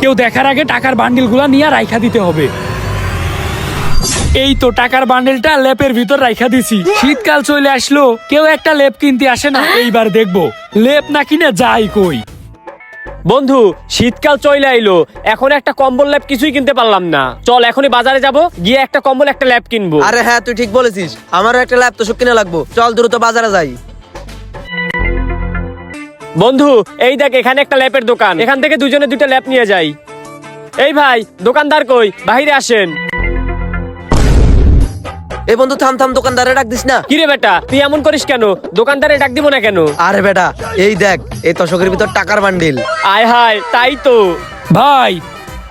কেউ দেখার আগে টাকার বান্ডিলগুলো নিয়ে রাইখা দিতে হবে। এই তো টাকার বান্ডেলটা লেপের ভিতর রাইখা দিছি। শীতকাল চলে আসলো কেউ একটা লেপ কিনতে আসে না এইবার দেখব। লেপ না কিনে যাই কই। বন্ধু শীতকাল চলে আইলো। এখন একটা কম্বল ল্যাপ কিছুই কিনতে পারলাম না। চল এখনই বাজারে যাব গিয়ে একটা কম্বল একটা ল্যাপ কিনবো। আরে হ্যাঁ তুই ঠিক বলেছিস। আমারও একটা ল্যাপ তোষক কিনে লাগবো। চল দ্রুত বাজারে যাই। বন্ধু এই দেখ এখানে একটা ল্যাপের দোকান। এখান থেকে দুজনে দুটো ল্যাপ নিয়ে যাই। এই ভাই দোকানদার কই? বাহিরে আসেন। এই বন্ধু থাম থাম দোকানদারে ডাক দিস না। কিরে বেটা তুই এমন করিস কেন? দোকানদারে ডাক দিব না কেন? আরে বেটা এই দেখ এই তশকের ভিতর টাকার বান্ডিল। আয় হায় তাই তো। ভাই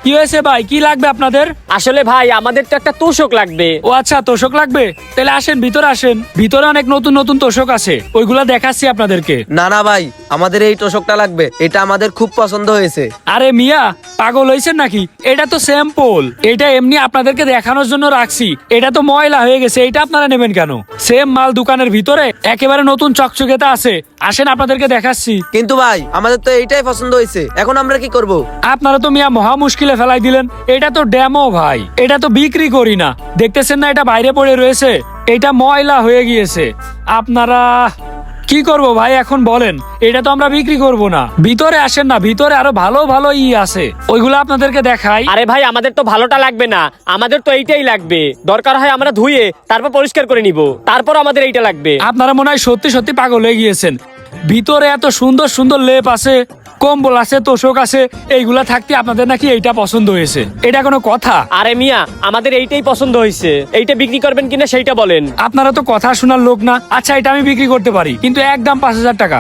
কি হয়েছে ভাই? কি লাগবে আপনাদের? আসলে ভাই আমাদের তো একটা তোষক লাগবে। ও আচ্ছা তোষক লাগবে? তাহলে আসেন ভিতরে আসেন। ভিতরে অনেক নতুন নতুন তোষক আছে। ওইগুলা দেখাচ্ছি আপনাদেরকে। না না ভাই আমাদের এই তোষকটা লাগবে। এটা আমাদের খুব পছন্দ হয়েছে। আরে মিয়া পাগল হয়েছেন নাকি? এটা তো স্যাম্পল। এটা এমনি আপনাদেরকে দেখানোর জন্য রাখছি। এটা তো ময়লা হয়ে গেছে। এটা আপনারা নেবেন কেন? সেম মাল দোকানের ভিতরে একেবারে নতুন চকচকেতে আছে। আসেন আপনাদেরকে দেখাচ্ছি। কিন্তু ভাই আমাদের তো এইটাই পছন্দ হয়েছে। এখন আমরা কি করব? আপনারা তো মিয়া মহা মুশকিলে ফেলাই দিলেন। এটা তো ডেমো ভাই। এটা তো বিক্রি করি না। দেখতেছেন না এটা বাইরে পড়ে রয়েছে? এটা ময়লা হয়ে গিয়েছে। আপনারা কি করব ভাই এখন বলেন। এটা তো আমরা বিক্রি করব না। ভিতরে আসেন না। ভিতরে আরও ভালো ভালো ই আছে। ওইগুলো আপনাদেরকে দেখাই। আরে ভাই আমাদের তো ভালোটা লাগবে না। আমাদের তো এইটাই লাগবে। দরকার হয় আমরা ধুয়ে তারপর পরিষ্কার করে নিব। তারপর আমাদের এইটা লাগবে। আপনারা মনে হয় সত্যি সত্যি পাগল হয়ে গিয়েছেন। ভিতরে এত সুন্দর সুন্দর লেপ আছে। কম্বল আছে তোষক আছে এইগুলা থাকতে আপনাদের নাকি এইটা পছন্দ হয়েছে। এটা কোনো কথা? আরে মিয়া আমাদের এইটাই পছন্দ হয়েছে। এইটা বিক্রি করবেন কিনা সেইটা বলেন। আপনারা তো কথা শোনার লোক না। আচ্ছা এটা আমি বিক্রি করতে পারি কিন্তু একদম পাঁচ হাজার টাকা।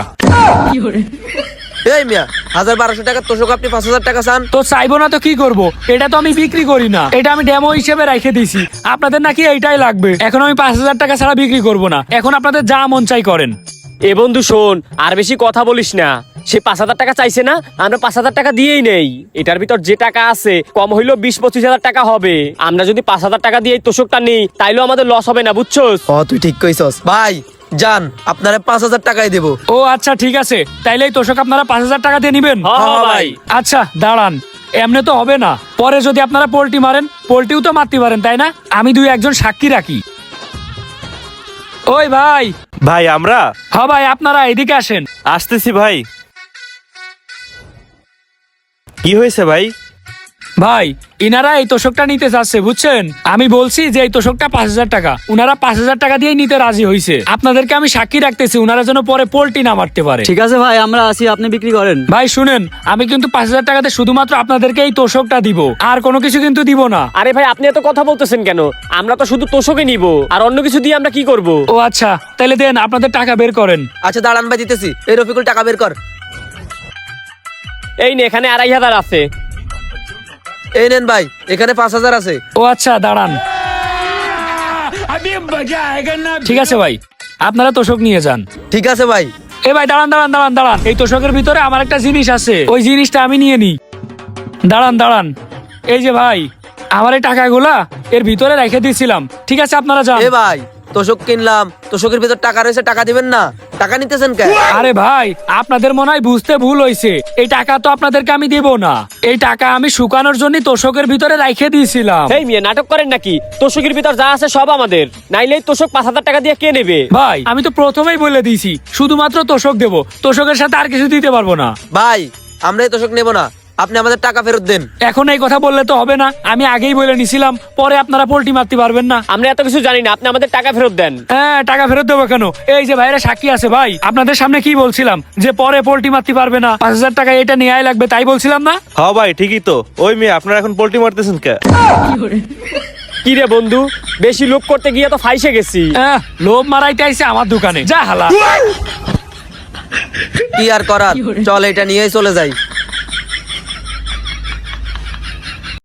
এই মিয়া হাজার বারোশো টাকা তোষক আপনি পাঁচ হাজার টাকা চান? তো চাইব না তো কি করব? এটা তো আমি বিক্রি করি না। এটা আমি ডেমো হিসেবে রেখে দিছি আপনাদের নাকি এইটাই লাগবে। এখন আমি পাঁচ হাজার টাকা ছাড়া বিক্রি করব না। এখন আপনাদের যা মন চাই করেন। এ বন্ধু শোন আর বেশি কথা বলিস না। সে পাঁচ হাজার টাকা চাইছে না আমরা পাঁচ হাজার টাকা দিয়েই নেই। এটার ভিতর যে টাকা আছে কম হইলেও বিশ পঁচিশ হাজার টাকা হবে। আমরা যদি পাঁচ হাজার টাকা দিয়ে তোষকটা নিই তাইলেও আমাদের লস হবে না বুঝছোস? ও তুই ঠিক কইছস। ভাই যান আপনারা পাঁচ হাজার টাকাই দেবো। ও আচ্ছা ঠিক আছে। তাইলে এই তোষক আপনারা পাঁচ হাজার টাকা দিয়ে নিবেন? হ্যাঁ, হ্যাঁ, ভাই। আচ্ছা দাঁড়ান। এমনি তো হবে না। পরে যদি আপনারা পোল্ট্রি মারেন পোল্ট্রিও তো মারতে পারেন তাই না? আমি দুই একজন সাক্ষী রাখি। ওই ভাই ভাই আমরা? হ্যাঁ ভাই আপনারা এদিকে আসেন। আসতেছি ভাই। কি হয়েছে ভাই? ভাই ইনারা এই তোষকটা নিতে চাচ্ছে বুঝছেন? আমি বলছি যে এই তোষকটা পাঁচ হাজার টাকা। উনারা পাঁচ হাজার টাকা দিয়েই নিতে রাজি হয়েছে আপনাদেরকে আমি সাক্ষী রাখতেছি উনারা যেন পরে পোল্ট্রি না মারতে পারে। ঠিক আছে ভাই আমরা আসি আপনি বিক্রি করেন। ভাই শুনেন আমি কিন্তু পাঁচ হাজার টাকাতে শুধুমাত্র আপনাদেরকে এই তোষকটা দিব। আর কোনো কিছু কিন্তু দিব না। আরে ভাই আপনি এত কথা বলতেছেন কেন? আমরা তো শুধু তোষকে নিব। আর অন্য কিছু দিয়ে আমরা কি করব? ও আচ্ছা তাহলে দেন আপনাদের টাকা বের করেন। আচ্ছা দাঁড়ান ভাই দিতেছি। এই রফিকুল টাকা বের কর। এই নে এখানে আড়াই হাজার আছে। এই নেন ভাই এখানে পাঁচ হাজার আছে। ও আচ্ছা দাঁড়ান। ঠিক আছে ভাই আপনারা তোষক নিয়ে যান। ঠিক আছে ভাই। এ ভাই দাঁড়ান দাঁড়ান দাঁড়ান দাঁড়ান। এই তোষকের ভিতরে আমার একটা জিনিস আছে ওই জিনিসটা আমি নিয়ে নিই। দাঁড়ান দাঁড়ান। এই যে ভাই আমার এই টাকাগুলা এর ভিতরে রেখে দিয়েছিলাম ঠিক আছে আপনারা যান। এ ভাই তোষক কিনলাম তোষকের ভিতর টাকা রয়েছে টাকা দিবেন না। টাকা নিতেছেন কে? আরে ভাই আপনাদের মনে হয় বুঝতে ভুল হয়েছে এই টাকা তো আপনাদেরকে আমি দেব না। এই টাকা আমি শুকানোর জন্য তোষকের ভিতরে রেখে দিয়েছিলাম। এই মেয়ে নাটক করেন নাকি? তোষকের ভিতর যা আছে সব আমাদের। নাইলে এই তোষক পাঁচ হাজার টাকা দিয়ে কে নেবে? ভাই আমি তো প্রথমেই বলে দিয়েছি শুধুমাত্র তোষক দেব। তোষকের সাথে আর কিছু দিতে পারব না। ভাই আমরা এই তোষক নেব না। আপনি আমাদের টাকা ফেরত দেন। এখন এই কথা বললে তো হবে না। আমি আগেই বলে নিছিলাম পরে আপনারা পোল্ট্রি মারতে পারবেন না। আমরা এত কিছু জানি না আপনি আমাদের টাকা ফেরত দেন। হ্যাঁ টাকা ফেরত দেবো কেন? এই যে ভাইরা সাক্ষী আছে ভাই আপনাদের সামনে কি বলছিলাম? যে পরে পোল্ট্রি মারতে পারবে না। পাঁচ হাজার টাকা এটা নেওয়াই লাগবে তাই বলছিলাম না? হ ভাই ঠিকই তো। ওই মেয়ে আপনারা এখন পোল্ট্রি মারতেছেন কে? কি রে বন্ধু বেশি লোক করতে গিয়ে তো ফাইসে গেছি। আহ, লোভ মারাইতে আইছে আমার দোকানে। যা হালা। কি আর করার? চল এটা নিয়েই চলে যাই।